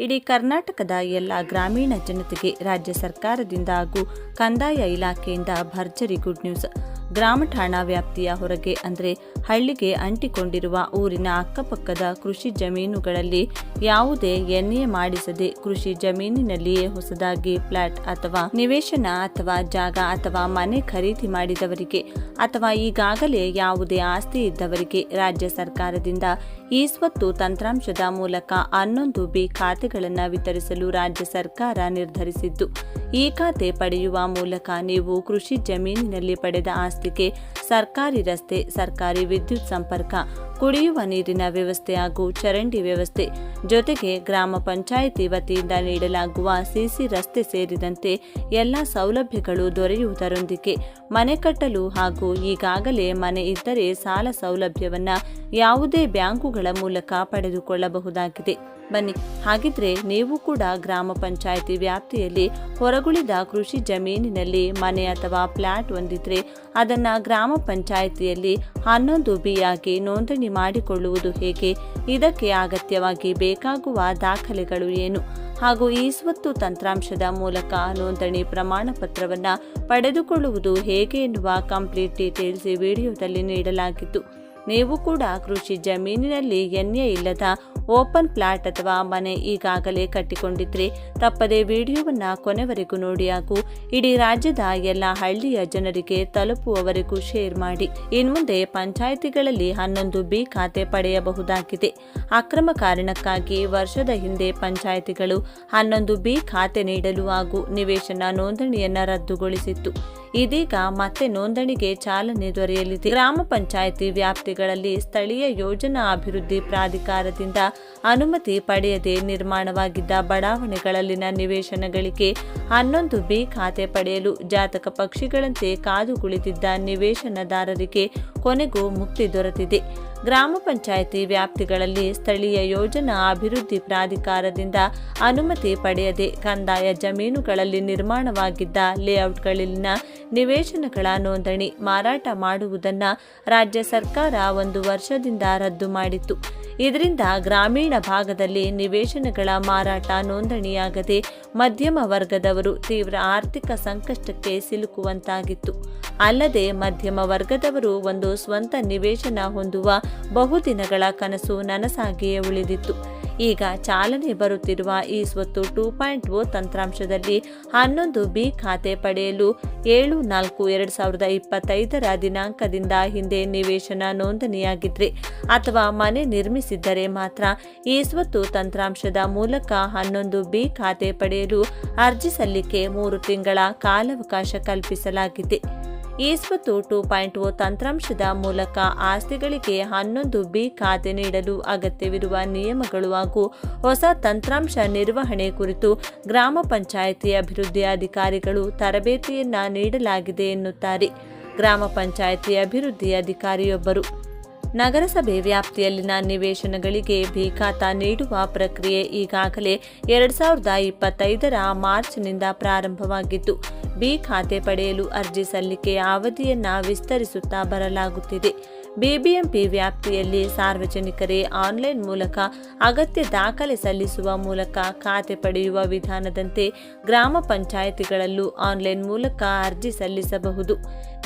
ಇಡೀ ಕರ್ನಾಟಕದ ಎಲ್ಲ ಗ್ರಾಮೀಣ ಜನತೆಗೆ ರಾಜ್ಯ ಸರ್ಕಾರದಿಂದ ಹಾಗೂ ಕಂದಾಯ ಇಲಾಖೆಯಿಂದ ಭರ್ಜರಿ ಗುಡ್ ನ್ಯೂಸ್. ಗ್ರಾಮ ಠಾಣಾ ವ್ಯಾಪ್ತಿಯ ಹೊರಗೆ ಅಂದರೆ ಹಳ್ಳಿಗೆ ಅಂಟಿಕೊಂಡಿರುವ ಊರಿನ ಅಕ್ಕಪಕ್ಕದ ಕೃಷಿ ಜಮೀನುಗಳಲ್ಲಿ ಯಾವುದೇ ಎನ್ಎ ಮಾಡಿಸದೆ ಕೃಷಿ ಜಮೀನಿನಲ್ಲಿಯೇ ಹೊಸದಾಗಿ ಫ್ಲಾಟ್ ಅಥವಾ ನಿವೇಶನ ಅಥವಾ ಜಾಗ ಅಥವಾ ಮನೆ ಖರೀದಿ ಮಾಡಿದವರಿಗೆ ಅಥವಾ ಈಗಾಗಲೇ ಯಾವುದೇ ಆಸ್ತಿ ಇದ್ದವರಿಗೆ ರಾಜ್ಯ ಸರ್ಕಾರದಿಂದ ಈ ಸ್ವತ್ತು ತಂತ್ರಾಂಶದ ಮೂಲಕ ಹನ್ನೊಂದು ಬಿ ಖಾತೆಗಳನ್ನು ವಿತರಿಸಲು ರಾಜ್ಯ ಸರ್ಕಾರ ನಿರ್ಧರಿಸಿದ್ದು, ಈ ಖಾತೆ ಪಡೆಯುವ ಮೂಲಕ ನೀವು ಕೃಷಿ ಜಮೀನಿನಲ್ಲಿ ಪಡೆದ ಆಸ್ತಿಗೆ ಸರ್ಕಾರಿ ರಸ್ತೆ, ಸರ್ಕಾರಿ ವಿದ್ಯುತ್ ಸಂಪರ್ಕ ಕುಡಿಯುವ ನೀರಿನ ವ್ಯವಸ್ಥೆ ಹಾಗೂ ಚರಂಡಿ ವ್ಯವಸ್ಥೆ ಜೊತೆಗೆ ಗ್ರಾಮ ಪಂಚಾಯಿತಿ ವತಿಯಿಂದ ನೀಡಲಾಗುವ ಸಿಸಿ ರಸ್ತೆ ಸೇರಿದಂತೆ ಎಲ್ಲ ಸೌಲಭ್ಯಗಳು ದೊರೆಯುವುದರೊಂದಿಗೆ ಮನೆ ಕಟ್ಟಲು ಹಾಗೂ ಈಗಾಗಲೇ ಮನೆ ಇದ್ದರೆ ಸಾಲ ಸೌಲಭ್ಯವನ್ನು ಯಾವುದೇ ಬ್ಯಾಂಕುಗಳ ಮೂಲಕ ಪಡೆದುಕೊಳ್ಳಬಹುದಾಗಿದೆ. ಬನ್ನಿ. ಹಾಗಿದ್ರೆ ನೀವು ಕೂಡ ಗ್ರಾಮ ಪಂಚಾಯಿತಿ ವ್ಯಾಪ್ತಿಯಲ್ಲಿ ಹೊರಗುಳಿದ ಕೃಷಿ ಜಮೀನಿನಲ್ಲಿ ಮನೆ ಅಥವಾ ಫ್ಲಾಟ್ ಹೊಂದಿದ್ರೆ ಅದನ್ನ ಗ್ರಾಮ ಪಂಚಾಯಿತಿಯಲ್ಲಿ ಹನ್ನೊಂದು ಬಿಯಾಗಿ ನೋಂದಣಿ ಮಾಡಿಕೊಳ್ಳುವುದು ಹೇಗೆ? ಇದಕ್ಕೆ ಅಗತ್ಯವಾಗಿ ಬೇಕಾಗುವ ದಾಖಲೆಗಳು ಏನು? ಹಾಗೂ ಈ ಸ್ವತ್ತು ತಂತ್ರಾಂಶದ ಮೂಲಕ ನೋಂದಣಿ ಪ್ರಮಾಣ ಪತ್ರವನ್ನು ಪಡೆದುಕೊಳ್ಳುವುದು ಹೇಗೆ ಎನ್ನುವ ಕಂಪ್ಲೀಟ್ ಡೀಟೇಲ್ಸ್ ವಿಡಿಯೋದಲ್ಲಿ ನೀಡಲಾಗಿತ್ತು ನೀವು ಕೂಡ ಕೃಷಿ ಜಮೀನಿನಲ್ಲಿ ಎನ್ಎ ಇಲ್ಲದ ಓಪನ್ ಫ್ಲಾಟ್ ಅಥವಾ ಮನೆ ಈಗಾಗಲೇ ಕಟ್ಟಿಕೊಂಡಿದ್ರೆ ತಪ್ಪದೆ ವಿಡಿಯೋವನ್ನು ಕೊನೆವರೆಗೂ ನೋಡಿ ಹಾಗೂ ಇಡೀ ರಾಜ್ಯದ ಎಲ್ಲ ಹಳ್ಳಿಯ ಜನರಿಗೆ ತಲುಪುವವರೆಗೂ ಶೇರ್ ಮಾಡಿ. ಇನ್ಮುಂದೆ ಪಂಚಾಯಿತಿಗಳಲ್ಲಿ ಹನ್ನೊಂದು ಬಿ ಖಾತೆ ಪಡೆಯಬಹುದಾಗಿದೆ. ಅಕ್ರಮ ಕಾರಣಕ್ಕಾಗಿ ವರ್ಷದ ಹಿಂದೆ ಪಂಚಾಯಿತಿಗಳು ಹನ್ನೊಂದು ಬಿ ಖಾತೆ ನೀಡಲು ಹಾಗೂ ನಿವೇಶನ ನೋಂದಣಿಯನ್ನ ರದ್ದುಗೊಳಿಸಿತ್ತು. ಇದೀಗ ಮತ್ತೆ ನೋಂದಣಿಗೆ ಚಾಲನೆ ದೊರೆಯಲಿದೆ. ಗ್ರಾಮ ಪಂಚಾಯಿತಿ ವ್ಯಾಪ್ತಿಗಳಲ್ಲಿ ಸ್ಥಳೀಯ ಯೋಜನಾ ಅಭಿವೃದ್ಧಿ ಪ್ರಾಧಿಕಾರದಿಂದ ಅನುಮತಿ ಪಡೆಯದೆ ನಿರ್ಮಾಣವಾಗಿದ್ದ ಬಡಾವಣೆಗಳಲ್ಲಿನ ನಿವೇಶನಗಳಿಗೆ ಹನ್ನೊಂದು ಬಿ ಖಾತೆ ಪಡೆಯಲು ಜಾತಕ ಪಕ್ಷಿಗಳಂತೆ ಕಾದು ಕುಳಿತಿದ್ದ ನಿವೇಶನದಾರರಿಗೆ ಕೊನೆಗೂ ಮುಕ್ತಿ ದೊರೆತಿದೆ. ಗ್ರಾಮ ಪಂಚಾಯಿತಿ ವ್ಯಾಪ್ತಿಗಳಲ್ಲಿ ಸ್ಥಳೀಯ ಯೋಜನಾ ಅಭಿವೃದ್ಧಿ ಪ್ರಾಧಿಕಾರದಿಂದ ಅನುಮತಿ ಪಡೆಯದೆ ಕಂದಾಯ ಜಮೀನುಗಳಲ್ಲಿ ನಿರ್ಮಾಣವಾಗಿದ್ದ ಲೇಔಟ್ಗಳಲ್ಲಿನ ನಿವೇಶನಗಳ ನೋಂದಣಿ ಮಾರಾಟ ಮಾಡುವುದನ್ನು ರಾಜ್ಯ ಸರ್ಕಾರ ಒಂದು ವರ್ಷದಿಂದ ರದ್ದು ಮಾಡಿತ್ತು. ಇದರಿಂದ ಗ್ರಾಮೀಣ ಭಾಗದಲ್ಲಿ ನಿವೇಶನಗಳ ಮಾರಾಟ ನೋಂದಣಿಯಾಗದೆ ಮಧ್ಯಮ ವರ್ಗದವರು ತೀವ್ರ ಆರ್ಥಿಕ ಸಂಕಷ್ಟಕ್ಕೆ ಸಿಲುಕುವಂತಾಗಿತ್ತು. ಅಲ್ಲದೆ ಮಧ್ಯಮ ವರ್ಗದವರು ಒಂದು ಸ್ವಂತ ನಿವೇಶನ ಹೊಂದುವ ಬಹುದಿನಗಳ ಕನಸು ನನಸಾಗಿಯೇ ಉಳಿದಿತ್ತು. ಈಗ ಚಾಲನೆ ಬರುತ್ತಿರುವ ಈ ಸ್ವತ್ತು ಟೂ ಪಾಯಿಂಟ್ ಓ ತಂತ್ರಾಂಶದಲ್ಲಿ ಹನ್ನೊಂದು ಬಿ ಖಾತೆ ಪಡೆಯಲು ಏಳು ನಾಲ್ಕು ಎರಡು ಸಾವಿರದ ಇಪ್ಪತ್ತೈದರ ದಿನಾಂಕದಿಂದ ಹಿಂದೆ ನಿವೇಶನ ನೋಂದಣಿಯಾಗಿದ್ರೆ. ಅಥವಾ ಮನೆ ನಿರ್ಮಿಸಿದ್ದರೆ ಮಾತ್ರ ಈ ಸ್ವತ್ತು ತಂತ್ರಾಂಶದ ಮೂಲಕ ಹನ್ನೊಂದು ಬಿ ಖಾತೆ ಪಡೆಯಲು ಅರ್ಜಿ ಸಲ್ಲಿಕೆ ಮೂರು ತಿಂಗಳ ಕಾಲಾವಕಾಶ ಕಲ್ಪಿಸಲಾಗಿದೆ. ಈ ಸ್ವತ್ತು ಟೂ ಪಾಯಿಂಟ್ ಓ ತಂತ್ರಾಂಶದ ಮೂಲಕ ಆಸ್ತಿಗಳಿಗೆ ಹನ್ನೊಂದು ಬಿ ಖಾತೆ ನೀಡಲು ಅಗತ್ಯವಿರುವ ನಿಯಮಗಳು ಹಾಗೂ ಹೊಸ ತಂತ್ರಾಂಶ ನಿರ್ವಹಣೆ ಕುರಿತು ಗ್ರಾಮ ಪಂಚಾಯಿತಿ ಅಭಿವೃದ್ಧಿ ಅಧಿಕಾರಿಗಳು ತರಬೇತಿಯನ್ನ ನೀಡಲಾಗಿದೆ ಎನ್ನುತ್ತಾರೆ ಗ್ರಾಮ ಪಂಚಾಯಿತಿ ಅಭಿವೃದ್ಧಿ ಅಧಿಕಾರಿಯೊಬ್ಬರು. ನಗರಸಭೆ ವ್ಯಾಪ್ತಿಯಲ್ಲಿನ ನಿವೇಶನಗಳಿಗೆ ಬಿ ಖಾತಾ ನೀಡುವ ಪ್ರಕ್ರಿಯೆ ಈಗಾಗಲೇ ಎರಡ್ ಸಾವಿರದ ಇಪ್ಪತ್ತೈದರ ಮಾರ್ಚ್ನಿಂದ ಪ್ರಾರಂಭವಾಗಿದ್ದು, ಬಿ ಖಾತೆ ಪಡೆಯಲು ಅರ್ಜಿ ಸಲ್ಲಿಕೆಯ ಅವಧಿಯನ್ನ ವಿಸ್ತರಿಸುತ್ತಾ ಬರಲಾಗುತ್ತಿದೆ. ಬಿಬಿಎಂಪಿ ವ್ಯಾಪ್ತಿಯಲ್ಲಿ ಸಾರ್ವಜನಿಕರೇ ಆನ್ಲೈನ್ ಮೂಲಕ ಅಗತ್ಯ ದಾಖಲೆ ಸಲ್ಲಿಸುವ ಮೂಲಕ ಖಾತೆ ಪಡೆಯುವ ವಿಧಾನದಂತೆ ಗ್ರಾಮ ಪಂಚಾಯಿತಿಗಳಲ್ಲೂ ಆನ್ಲೈನ್ ಮೂಲಕ ಅರ್ಜಿ ಸಲ್ಲಿಸಬಹುದು.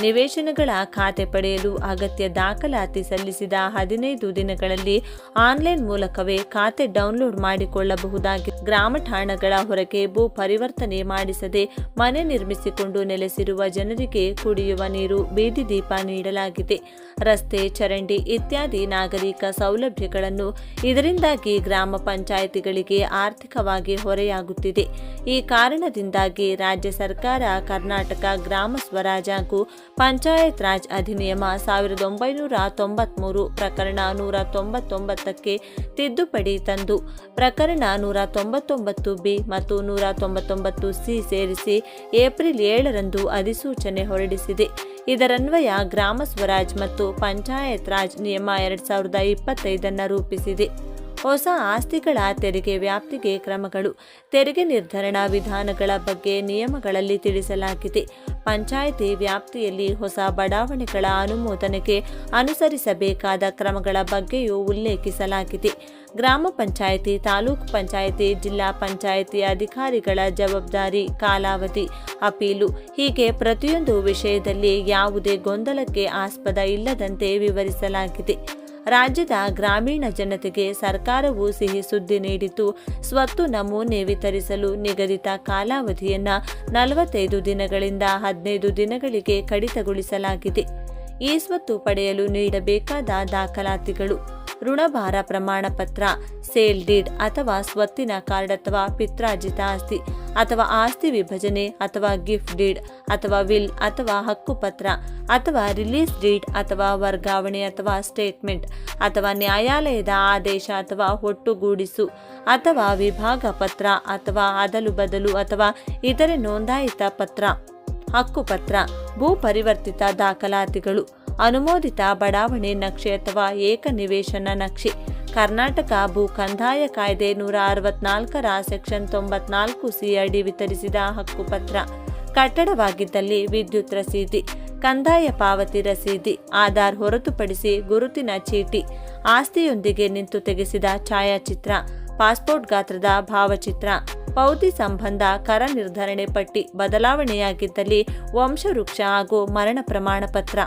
ನಿವೇಶನಗಳ ಖಾತೆ ಪಡೆಯಲು ಅಗತ್ಯ ದಾಖಲಾತಿ ಸಲ್ಲಿಸಿದ ಹದಿನೈದು ದಿನಗಳಲ್ಲಿ ಆನ್ಲೈನ್ ಮೂಲಕವೇ ಖಾತೆ ಡೌನ್ಲೋಡ್ ಮಾಡಿಕೊಳ್ಳಬಹುದಾಗಿ ಗ್ರಾಮ ಠಾಣಗಳ ಹೊರಗೆ ಭೂ ಪರಿವರ್ತನೆ ಮಾಡಿಸದೆ ಮನೆ ನಿರ್ಮಿಸಿಕೊಂಡು ನೆಲೆಸಿರುವ ಜನರಿಗೆ ಕುಡಿಯುವ ನೀರು, ಬೀದಿ ದೀಪ ನೀಡಲಾಗಿದೆ. ರಸ್ತೆ ಚರಂಡಿ ಇತ್ಯಾದಿ ನಾಗರಿಕ ಸೌಲಭ್ಯಗಳನ್ನು ಇದರಿಂದಾಗಿ ಗ್ರಾಮ ಪಂಚಾಯಿತಿಗಳಿಗೆ ಆರ್ಥಿಕವಾಗಿ ಹೊರೆಯಾಗುತ್ತಿದೆ. ಈ ಕಾರಣದಿಂದಾಗಿ ರಾಜ್ಯ ಸರ್ಕಾರ, ಕರ್ನಾಟಕ ಗ್ರಾಮ ಸ್ವರಾಜ್ ಹಾಗೂ ಪಂಚಾಯತ್ ರಾಜ್ ಅಧಿನಿಯಮ ಸಾವಿರದ ಒಂಬೈನೂರ ತೊಂಬತ್ಮೂರು ಪ್ರಕರಣ ನೂರ ತೊಂಬತ್ತೊಂಬತ್ತಕ್ಕೆ ತಿದ್ದುಪಡಿ ತಂದು, ಪ್ರಕರಣ ನೂರ ತೊಂಬತ್ತೊಂಬತ್ತು ಬಿ ಮತ್ತು ನೂರ ತೊಂಬತ್ತೊಂಬತ್ತು ಸಿ ಸೇರಿಸಿ ಏಪ್ರಿಲ್ ಏಳರಂದು ಅಧಿಸೂಚನೆ ಹೊರಡಿಸಿದೆ. ಇದರನ್ವಯ ಗ್ರಾಮ ಸ್ವರಾಜ್ ಮತ್ತು ಪಂಚಾಯತ್ ರಾಜ್ ನಿಯಮ ಎರಡ್ ಸಾವಿರದ ಇಪ್ಪತ್ತೈದನ್ನು ರೂಪಿಸಿದೆ. ಹೊಸ ಆಸ್ತಿಗಳ ತೆರಿಗೆ ವ್ಯಾಪ್ತಿಗೆ ಕ್ರಮಗಳು, ತೆರಿಗೆ ನಿರ್ಧರಣಾ ವಿಧಾನಗಳ ಬಗ್ಗೆ ನಿಯಮಗಳಲ್ಲಿ ತಿಳಿಸಲಾಗಿದೆ. ಪಂಚಾಯಿತಿ ವ್ಯಾಪ್ತಿಯಲ್ಲಿ ಹೊಸ ಬಡಾವಣೆಗಳ ಅನುಮೋದನೆಗೆ ಅನುಸರಿಸಬೇಕಾದ ಕ್ರಮಗಳ ಬಗ್ಗೆಯೂ ಉಲ್ಲೇಖಿಸಲಾಗಿದೆ. ಗ್ರಾಮ ಪಂಚಾಯಿತಿ, ತಾಲೂಕು ಪಂಚಾಯಿತಿ, ಜಿಲ್ಲಾ ಪಂಚಾಯಿತಿ ಅಧಿಕಾರಿಗಳ ಜವಾಬ್ದಾರಿ, ಕಾಲಾವಧಿ, ಅಪೀಲು. ಹೀಗೆ ಪ್ರತಿಯೊಂದು ವಿಷಯದಲ್ಲಿ ಯಾವುದೇ ಗೊಂದಲಕ್ಕೆ ಆಸ್ಪದ ಇಲ್ಲದಂತೆ ವಿವರಿಸಲಾಗಿದೆ. ರಾಜ್ಯದ ಗ್ರಾಮೀಣ ಜನತೆಗೆ ಸರ್ಕಾರವು ಸಿಹಿ ಸುದ್ದಿ ನೀಡಿದ್ದು, ಸ್ವತ್ತು ನಮೂನೆ ವಿತರಿಸಲು ನಿಗದಿತ ಕಾಲಾವಧಿಯನ್ನು ನಲವತ್ತೈದು ದಿನಗಳಿಂದ ಹದಿನೈದು ದಿನಗಳಿಗೆ ಕಡಿತಗೊಳಿಸಲಾಗಿದೆ. ಈ ಸ್ವತ್ತು ಪಡೆಯಲು ನೀಡಬೇಕಾದ ದಾಖಲಾತಿಗಳು. ಋಣಭಾರ ಪ್ರಮಾಣ ಪತ್ರ, ಸೇಲ್ ಡೀಡ್ ಅಥವಾ ಸ್ವತ್ತಿನ ಕಾರ್ಡ್ ಅಥವಾ ಪಿತ್ರಾರ್ಜಿತ ಆಸ್ತಿ ಅಥವಾ ಆಸ್ತಿ ವಿಭಜನೆ ಅಥವಾ ಗಿಫ್ಟ್ ಡೀಡ್ ಅಥವಾ ವಿಲ್ ಅಥವಾ ಹಕ್ಕುಪತ್ರ ಅಥವಾ ರಿಲೀಸ್ ಡೀಡ್ ಅಥವಾ ವರ್ಗಾವಣೆ ಅಥವಾ ಸ್ಟೇಟ್ಮೆಂಟ್ ಅಥವಾ ನ್ಯಾಯಾಲಯದ ಆದೇಶ ಅಥವಾ ಒಟ್ಟುಗೂಡಿಸು ಅಥವಾ ವಿಭಾಗ ಪತ್ರ ಅಥವಾ ಅದಲು ಬದಲು ಅಥವಾ ಇತರೆ ನೋಂದಾಯಿತ ಪತ್ರ ಹಕ್ಕುಪತ್ರ ಭೂ ಪರಿವರ್ತಿತ ದಾಖಲಾತಿಗಳು. ಅನುಮೋದಿತ ಬಡಾವಣೆ ನಕ್ಷೆ ಅಥವಾ ಏಕ ನಿವೇಶನ ನಕ್ಷೆ. ಕರ್ನಾಟಕ ಭೂ ಕಂದಾಯ ಕಾಯ್ದೆ ನೂರ ಅರವತ್ನಾಲ್ಕರ ಸೆಕ್ಷನ್ ತೊಂಬತ್ನಾಲ್ಕು ಸಿ ಅಡಿ ವಿತರಿಸಿದ ಹಕ್ಕುಪತ್ರ. ಕಟ್ಟಡವಾಗಿದ್ದಲ್ಲಿ ವಿದ್ಯುತ್ ರಸೀದಿ, ಕಂದಾಯ ಪಾವತಿ ರಸೀದಿ, ಆಧಾರ್ ಹೊರತುಪಡಿಸಿ ಗುರುತಿನ ಚೀಟಿ, ಆಸ್ತಿಯೊಂದಿಗೆ ನಿಂತು ತೆಗೆಸಿದ ಛಾಯಾಚಿತ್ರ, ಪಾಸ್ಪೋರ್ಟ್ ಗಾತ್ರದ ಭಾವಚಿತ್ರ, ಪೌತಿ ಸಂಬಂಧ ಕರ ನಿರ್ಧರಣೆ ಪಟ್ಟಿ, ಬದಲಾವಣೆಯಾಗಿದ್ದಲ್ಲಿ ವಂಶವೃಕ್ಷ ಹಾಗೂ ಮರಣ ಪ್ರಮಾಣ ಪತ್ರ